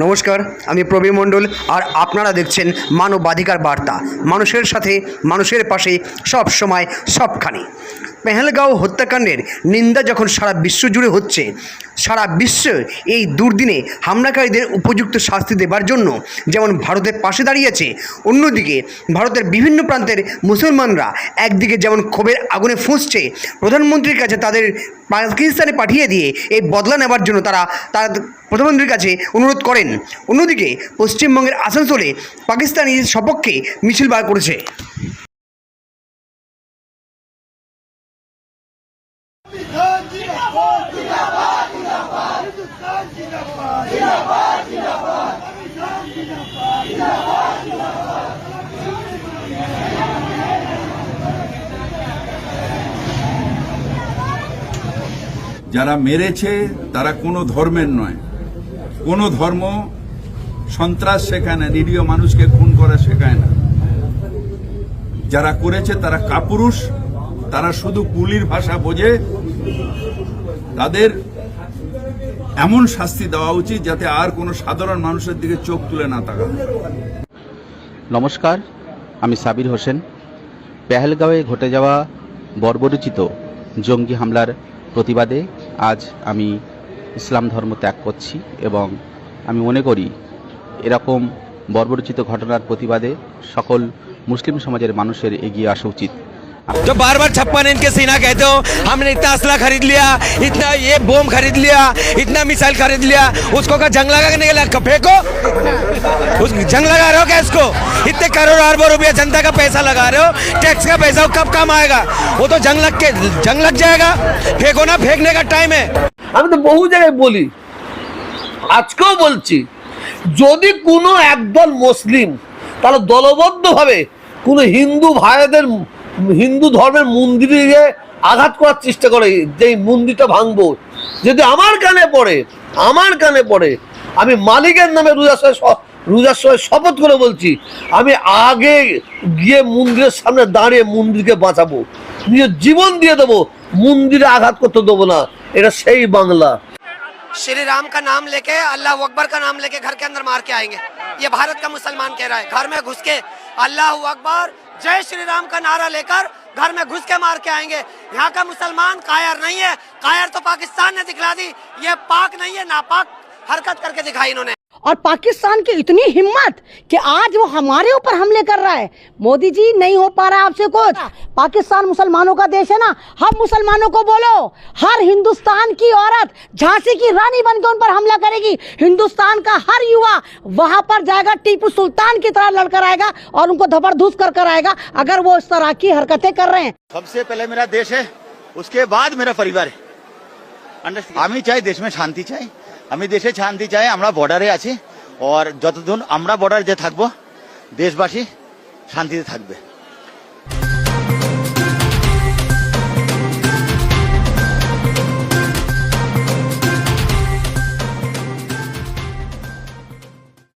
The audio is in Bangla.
নমস্কার, আমি প্রবীর মণ্ডল আর আপনারা দেখছেন মানবাধিকার বার্তা। মানুষের সাথে, মানুষের পাশে সব সময় সবখানে। পেহেলগাঁও হত্যাকাণ্ডের নিন্দা যখন সারা বিশ্ব জুড়ে হচ্ছে, সারা বিশ্ব এই দুর্দিনে হামলাকারীদের উপযুক্ত শাস্তি দেবার জন্য যেমন ভারতের পাশে দাঁড়িয়েছে অন্যদিকে ভারতের বিভিন্ন প্রান্তের মুসলমানরা একদিকে যেমন ক্ষোভের আগুনে ফুঁসছে, প্রধানমন্ত্রীর কাছে তাদের পাকিস্তানে পাঠিয়ে দিয়ে এই বদলা নেবার জন্য তারা, তার প্রধানমন্ত্রীর কাছে অনুরোধ করেন। অন্যদিকে পশ্চিমবঙ্গের আসানসোলে পাকিস্তানি সপক্ষে মিছিল বার করেছে। যারা মেরেছে, তারা কোনো ধর্মের নয়। কোনো ধর্ম সন্ত্রাস শেখায় না, নিরীহ মানুষকে খুন করা শেখায় না। যারা করেছে, তারা কাপুরুষ, তারা শুধু কুলির ভাষা বোঝে। তাদের এমন শাস্তি দেওয়া উচিত যাতে আর কোনো সাধারণ মানুষের দিকে চোখ তুলে না তাকায়। নমস্কার, আমি সাবির হোসেন। পেহেলগাঁওয়ে ঘটে যাওয়া বর্বরচিত জঙ্গি হামলার প্রতিবাদে আজ আমি ইসলাম ধর্ম ত্যাগ করছি এবং আমি মনে করি এরকম বর্বরচিত ঘটনার প্রতিবাদে সকল মুসলিম সমাজের মানুষের এগিয়ে আসা উচিত। जो बार बार छप्पन इनके सीना कहते हो हमने इतना असला खरीद लिया इतना ये बोम खरीद लिया इतना मिसाइल खरीद लिया उसको का जंग लगा के नहीं लगा फेंको उस जंग लगा रहे हो क्या इसको इतने करोड़ अरबों रुपया जनता का पैसा लगा रहे हो टैक्स का पैसा वो कब काम आएगा वो तो जंग लग के जंग लग जाएगा फेंको ना फेंकने का टाइम है আমি তো বহু জায়গায় বলি আজকেও বলছি যদি কোনো একদল মুসলিম তাহলে দলবদ্ধভাবে কোনো হিন্দু ভাইদের হিন্দু ধর্মের মন্দিরে গিয়ে আঘাত করার চেষ্টা করে যে এই মন্দিরটা ভাঙবো যদি আমার কানে পড়ে আমার কানে পড়ে আমি মালিকের নামে রোজার সময় স- রোজার সময় শপথ করে বলছি আমি আগে গিয়ে মন্দিরের সামনে দাঁড়িয়ে মন্দিরকে বাঁচাবো নিজের জীবন দিয়ে দেবো মন্দিরে আঘাত করতে দেবো না এটা সেই বাংলা श्री राम का नाम लेके अल्लाह अकबर का नाम लेके घर के अंदर मार के आएंगे ये भारत का मुसलमान कह रहा है घर में घुस के अल्लाह अकबर जय श्री राम का नारा लेकर घर में घुस के मार के आएँगे। यहाँ का मुसलमान कायर नहीं है। कायर तो पाकिस्तान ने दिखला दी। ये पाक नहीं है, नापाक हरकत करके दिखाई इन्होंने। और पाकिस्तान की इतनी हिम्मत कि आज वो हमारे ऊपर हमले कर रहा है। मोदी जी नहीं हो पा रहा आपसे कुछ। पाकिस्तान मुसलमानों का देश है ना? हम मुसलमानों को बोलो हर हिंदुस्तान की औरत झांसी की रानी बनकर उन पर हमला करेगी। हिंदुस्तान का हर युवा वहाँ पर जाएगा टीपू सुल्तान की तरह लड़कर आएगा और उनको धबरधूस कर कर आएगा अगर वो इस तरह की हरकतें कर रहे हैं। सबसे पहले मेरा देश है उसके बाद मेरा परिवार है। आमी चाहे देश में शांति चाहिए আমি দেশে শান্তি চাই, আমরা বর্ডারে আছি। আর যতদিন আমরা বর্ডারে যে থাকব, দেশবাসী শান্তিতে থাকবে।